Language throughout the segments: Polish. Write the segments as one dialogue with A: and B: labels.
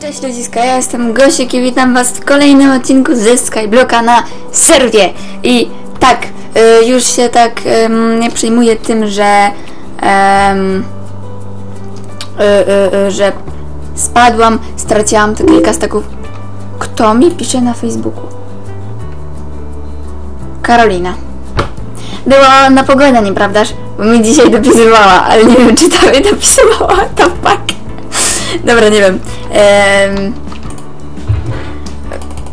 A: Cześć ludziska, ja jestem Gosiek i witam was w kolejnym odcinku ze Skyblocka na serwie. I tak, y, już się tak nie przejmuję tym, że y, y, że spadłam, straciłam te kilka staków. Kto mi pisze na Facebooku? Karolina. Była na pogoda, nieprawdaż? Bo mi dzisiaj dopisywała, ale nie wiem, czy to mi dopisywała ta fuck. Dobra, nie wiem. Em,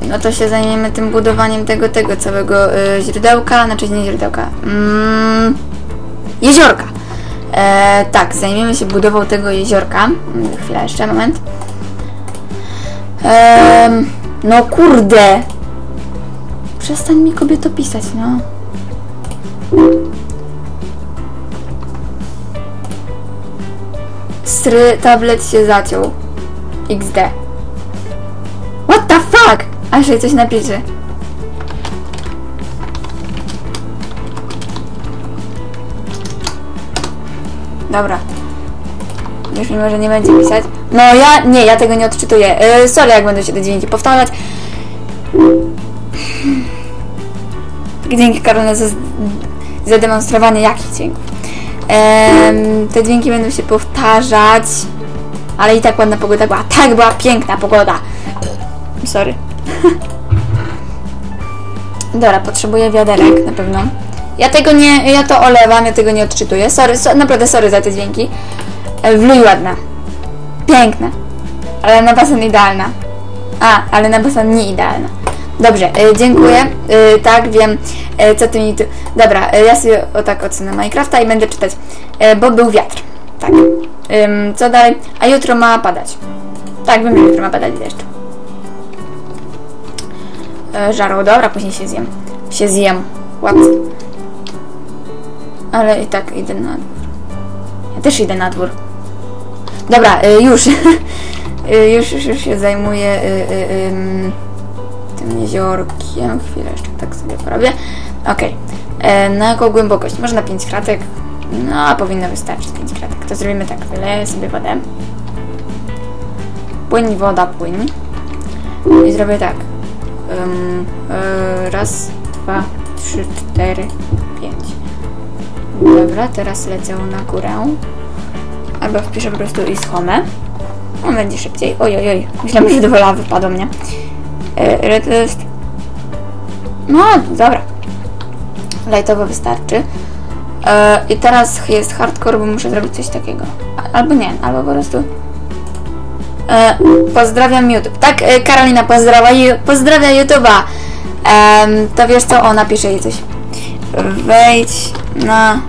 A: no to się zajmiemy tym budowaniem tego, tego całego y, źródełka, znaczy nie źródełka, mm, jeziorka. E, tak, zajmiemy się budową tego jeziorka. Mm, Chwila, jeszcze moment. Em, no kurde. Przestań mi kobieto pisać, no. Stry tablet się zaciął. XD. What the fuck? Aż jej coś napisze. Dobra. Już mimo, że nie będzie pisać. No ja, nie, ja tego nie odczytuję. Yy, sorry, jak będę się te dźwięki powtarzać. Dzięki Karolina za zademonstrowanie jakich dźwięków. Te dźwięki będą się powtarzać, ale i tak ładna pogoda była. Tak, była piękna pogoda. Sorry. Dobra, potrzebuję wiaderek na pewno. Ja tego nie, ja to olewam, ja tego nie odczytuję. Sorry, so, naprawdę sorry za te dźwięki. E, Wluj ładna. Piękna. Ale na basen idealna. A, ale na basen nie idealna. Dobrze, e, dziękuję. E, tak, wiem, e, co ty mi tu... Dobra, ja sobie o tak ocenę Minecrafta i będę czytać. Bo był wiatr. Tak. Co dalej? A jutro ma padać. Tak, wiem, że jutro ma padać deszcz. E, żarło, dobra, później się zjem. Się zjem. What? Ale i tak idę na dwór. Ja też idę na dwór. Dobra, już. Już, już, już się zajmuję e, jeziorkiem. Chwilę jeszcze tak sobie porobię. Okej. E, Na jaką głębokość? Może na 5 kratek? No, powinno wystarczyć 5 kratek. To zrobimy tak. Wyleję sobie wodę. Płyń woda, płyń. I zrobię tak. Ym, e, raz, dwa, trzy, cztery, pięć. Dobra, teraz lecę na górę. Albo wpiszę po prostu i schomę. On będzie szybciej. Oj, oj, oj. Myślałem, że do lawy wypadło mnie. E, red list. No, dobra. Lightowo wystarczy. E, I teraz jest hardcore, bo muszę zrobić coś takiego. Albo nie, albo po prostu. E, pozdrawiam YouTube. Tak, e, Karolina pozdrawia, pozdrawia YouTube'a. To wiesz co? O, napiszę jej coś. Wejdź na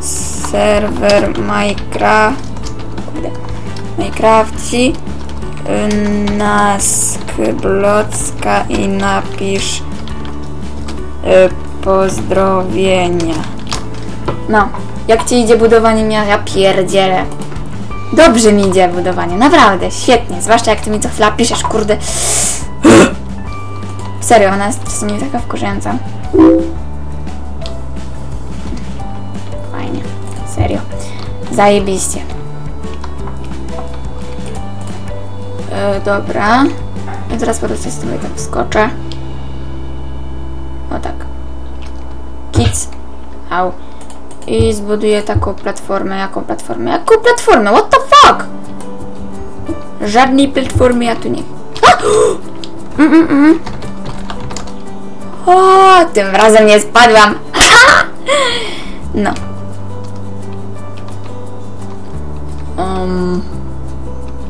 A: serwer Minecraft. Minecrafci na Skyblocka i napisz y, pozdrowienia. No, jak ci idzie budowanie mia... Ja. Dobrze mi idzie budowanie, naprawdę, świetnie. Zwłaszcza jak ty mi co chwila piszesz, kurde. Serio, ona jest czasami taka wkurzająca. Fajnie, serio. Zajebiście. E, dobra. I teraz po prostu sobie tak wskoczę. O tak. Kids. Au. I zbuduję taką platformę. Jaką platformę? Jaką platformę? What the fuck? Żadnej platformy ja tu nie... Mm, mm, mm. O, tym razem nie spadłam. No. Um,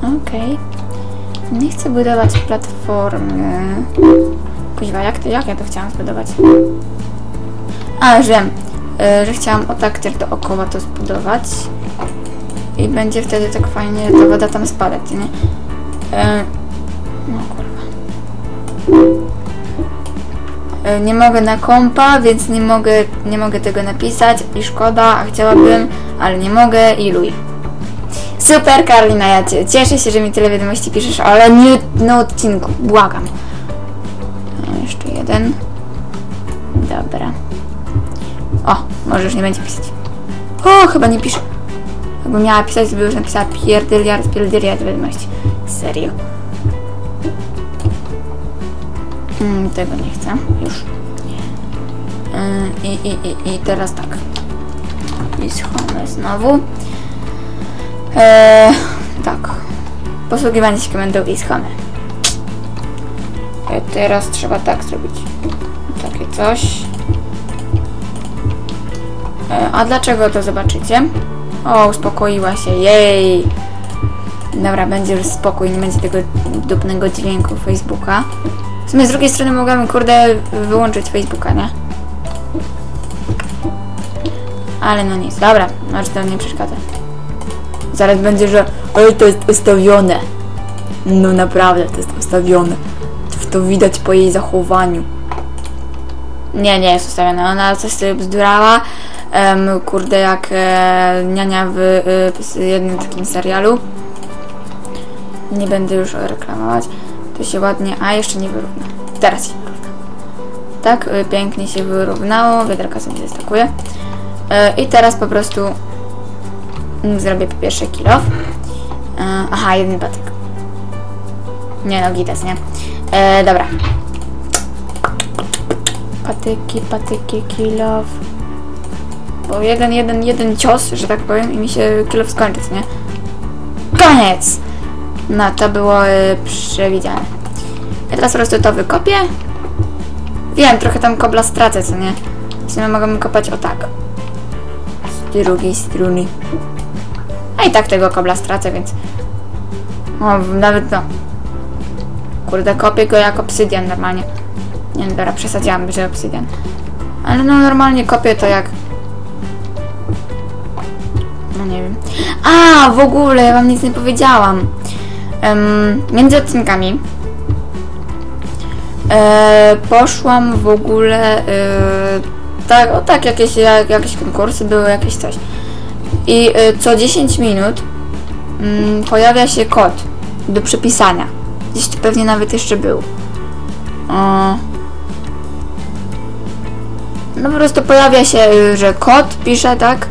A: Okej. Nie chcę budować platformy. Kuźwa, jak, to, jak ja to chciałam zbudować? A, wiem. Y, że chciałam o tak też dookoła to zbudować. I będzie wtedy tak fajnie ta woda tam spadać, nie? Y, no kurwa. Y, nie mogę na kompa, więc nie mogę, nie mogę tego napisać i szkoda, a chciałabym, ale nie mogę i luj. Super Karolina, ja cię cieszę się, że mi tyle wiadomości piszesz, ale nie na odcinku, błagam. A, jeszcze jeden. Dobra. O, może już nie będzie pisać. O, chyba nie pisze. Jakby miała pisać, to by już napisała pierdyliard, pierdyliard wiadomości. Serio. Mm, tego nie chcę. Już. Yy, I, i, i, I teraz tak. I schowamy znowu. Eee, tak. Posługiwanie się komendą i schamy. E, teraz trzeba tak zrobić. Takie coś. E, a dlaczego to zobaczycie? O, uspokoiła się. Jej! Dobra, będzie już spokój, nie będzie tego dupnego dźwięku Facebooka. W sumie z drugiej strony mogłabym, kurde, wyłączyć Facebooka, nie? Ale no nic. Dobra, znaczy to nie przeszkadza. Zaraz będzie, że ale to jest ustawione. No naprawdę, to jest ustawione. To widać po jej zachowaniu. Nie, nie jest ustawione. Ona coś sobie bzdurała. Em, kurde, jak e, niania w e, jednym takim serialu. Nie będę już reklamować. To się ładnie... A, jeszcze nie wyrówna. Teraz się wyrówna. Tak, y, pięknie się wyrównało. Wiaderka sobie zestakuje. Y, I teraz po prostu zrobię po pierwsze kilo. Y, aha, jeden patyk. Nie no, gitas, nie? E, dobra. Patyki, patyki, kilof. Bo jeden, jeden, jeden cios, że tak powiem, i mi się kilof skończy, nie? Koniec! No, to było y, przewidziane. Ja teraz po prostu to wykopię. Wiem, trochę tam kobla stracę, co nie? W sumie mogę kopać o tak. Z drugiej strony. A i tak tego kobla stracę, więc... O, nawet no. Kurde, kopię go jak obsydian normalnie. Nie no, dobra, przesadziłam, że obsydian. Ale no, normalnie kopię to jak... No nie wiem. A, w ogóle, ja wam nic nie powiedziałam. Em, między odcinkami e, poszłam w ogóle e, tak, o tak, jakieś, jak, jakieś konkursy były, jakieś coś. I e, co 10 minut mm, pojawia się kod do przepisania. Gdzieś tu pewnie nawet jeszcze był. No po prostu pojawia się, y, że kod pisze, tak?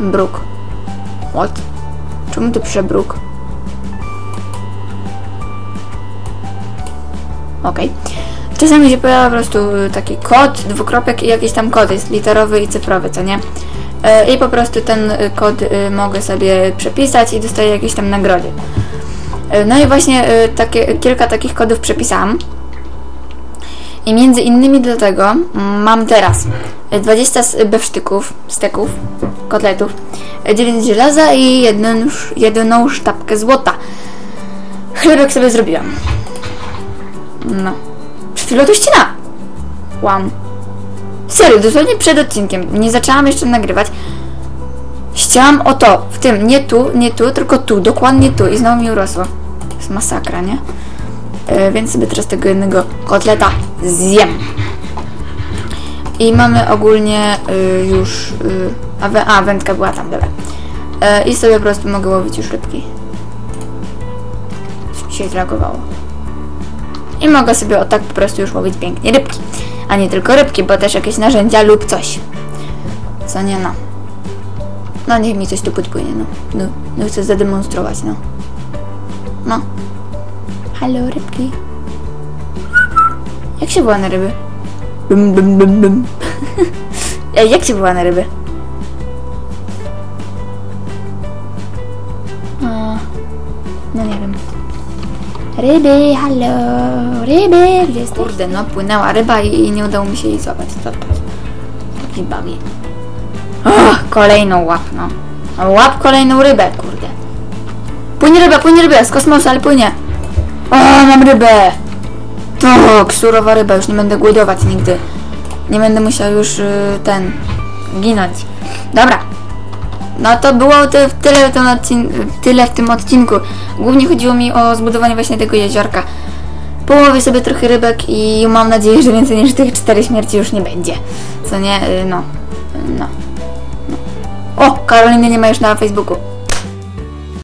A: Bruk. What? Czemu tu pisze bruk? Okej. Czasami się pojawia po prostu y, taki kod, dwukropek i jakiś tam kod jest literowy i cyfrowy, co nie? E, I po prostu ten y, kod y, mogę sobie przepisać i dostaję jakieś tam nagrody. E, No i właśnie takie, kilka takich kodów przepisałam. I między innymi dlatego mm, mam teraz 20 s- bewsztyków, steków, kotletów, 9 żelaza i jedną, jedną sztabkę złota. Chlebek sobie zrobiłam. No. Przed chwilą to ścina. Łam. Serio, dosłownie przed odcinkiem. Nie zaczęłam jeszcze nagrywać. Chciałam o to, w tym, nie tu, nie tu, tylko tu, dokładnie tu i znowu mi urosło. To jest masakra, nie? E, więc sobie teraz tego jednego kotleta zjem. I mamy ogólnie y, już... Y, a, a, wędka była tam, dobra. E, I sobie po prostu mogę łowić już rybki. Coś mi się zreagowało. I mogę sobie o tak po prostu już łowić pięknie rybki. A nie tylko rybki, bo też jakieś narzędzia lub coś. Co nie no. No niech mi coś tu podpłynie, no. No, no chcę zademonstrować, no. No. Halo, rybki. Jak się woła na ryby? Bum, bum, bum, bum. Ej, jak się woła na ryby? Ryby, halo, ryby, gdzie jesteś? Kurde, no płynęła ryba i, nie udało mi się jej złapać. To, to, taki. Och, kolejną łap, no. Łap kolejną rybę, kurde. Płynie ryba, płynie ryba, z kosmosu, ale płynie. O, mam rybę! Tak, surowa ryba, już nie będę głodować nigdy. Nie będę musiał już y, ten ginąć. Dobra. No to było ty, tyle, odcin- tyle w tym odcinku. Głównie chodziło mi o zbudowanie właśnie tego jeziorka. Połowię sobie trochę rybek i mam nadzieję, że więcej niż tych cztery śmierci już nie będzie. Co nie? Y, No. No. no. O, Karoliny nie ma już na Facebooku.